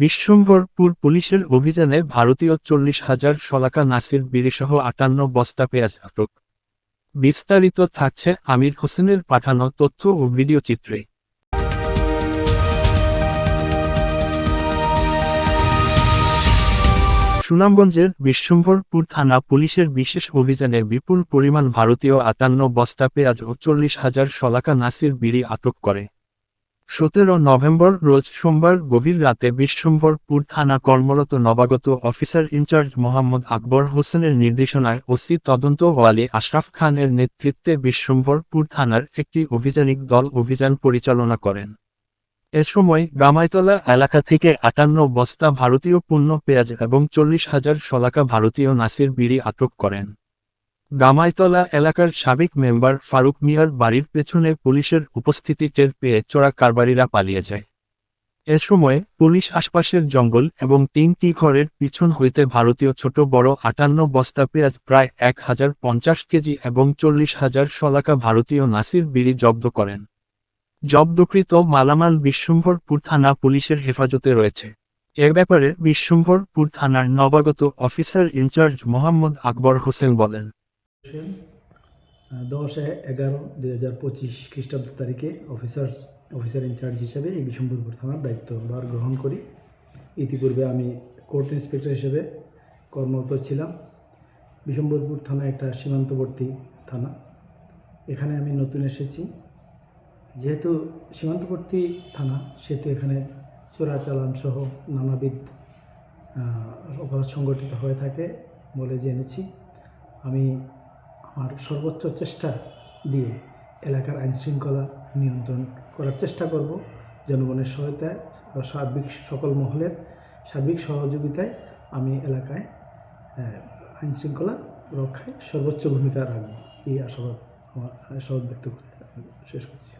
বিশ্বম্ভরপুর পুলিশের অভিযানে ভারতীয় চল্লিশ হাজার শলাকা নাসির বিড়িসহ আটান্ন বস্তা পেঁয়াজ আটক। বিস্তারিত থাকছে আমির হোসেনের পাঠানো তথ্য ও ভিডিও চিত্রে। সুনামগঞ্জের বিশ্বম্ভরপুর থানা পুলিশের বিশেষ অভিযানে বিপুল পরিমাণ ভারতীয় আটান্ন বস্তা পেঁয়াজ ও চল্লিশ হাজার শলাকা নাসির বিড়ি আটক করে। সতেরো নভেম্বর রোজ সোমবার গভীর রাতে বিশ্বম্ভরপুর থানা কর্মরত নবাগত অফিসার ইনচার্জ মোহাম্মদ আকবর হোসেনের নির্দেশনায় ওসি তদন্ত ওয়ালি আশরাফ খানের নেতৃত্বে বিশ্বম্ভরপুর থানার একটি অভিযানিক দল অভিযান পরিচালনা করেন। এ সময় গামাইতলা এলাকা থেকে আটান্ন বস্তা ভারতীয় পণ্য পেঁয়াজ এবং চল্লিশ হাজার শলাকা ভারতীয় নাসির বিড়ি আটক করেন। গামাইতলা এলাকার সাবেক মেম্বার ফারুক মিয়ার বাড়ির পেছনে পুলিশের উপস্থিতি টের পেয়ে চোরা কারবারিরা পালিয়ে যায়। এ সময়ে পুলিশ আশপাশের জঙ্গল এবং তিনটি ঘরের পিছন হইতে ভারতীয় ছোট বড় আটান্ন বস্তা পেঁয়াজ প্রায় এক হাজার পঞ্চাশ কেজি এবং চল্লিশ হাজার শলাকা ভারতীয় নাসির বিড়ি জব্দ করেন। জব্দকৃত মালামাল বিশ্বম্ভরপুর থানা পুলিশের হেফাজতে রয়েছে। এর ব্যাপারে বিশ্বম্ভরপুর থানার নবাগত officer in charge Mohammad Akbar Hossain বলেন। দশ এগারো দুই হাজার পঁচিশ খ্রিস্টাব্দ তারিখে অফিসার অফিসার ইনচার্জ হিসেবে এই বিশম্বরপুর থানার দায়িত্বভার গ্রহণ করি। ইতিপূর্বে আমি কোর্ট ইন্সপেক্টর হিসেবে কর্মরত ছিলাম। বিশম্বরপুর থানা একটা সীমান্তবর্তী থানা। এখানে আমি নতুন এসেছি। যেহেতু সীমান্তবর্তী থানা, সেহেতু এখানে চোরাচালান সহ নানাবিধ অপরাধ সংগঠিত হয়ে থাকে বলে জেনেছি। আমি আমার সর্বোচ্চ চেষ্টা দিয়ে এলাকার আইন শৃঙ্খলা নিয়ন্ত্রণ করার চেষ্টা করব। জনগণের সহায়তায় সার্বিক সকল মহলের সার্বিক সহযোগিতায় আমি এলাকায় আহ, আইন শৃঙ্খলা রক্ষায় সর্বোচ্চ ভূমিকা রাখব। এই আশাবাদ আমার আশাবাদ ব্যক্ত করে শেষ করছি।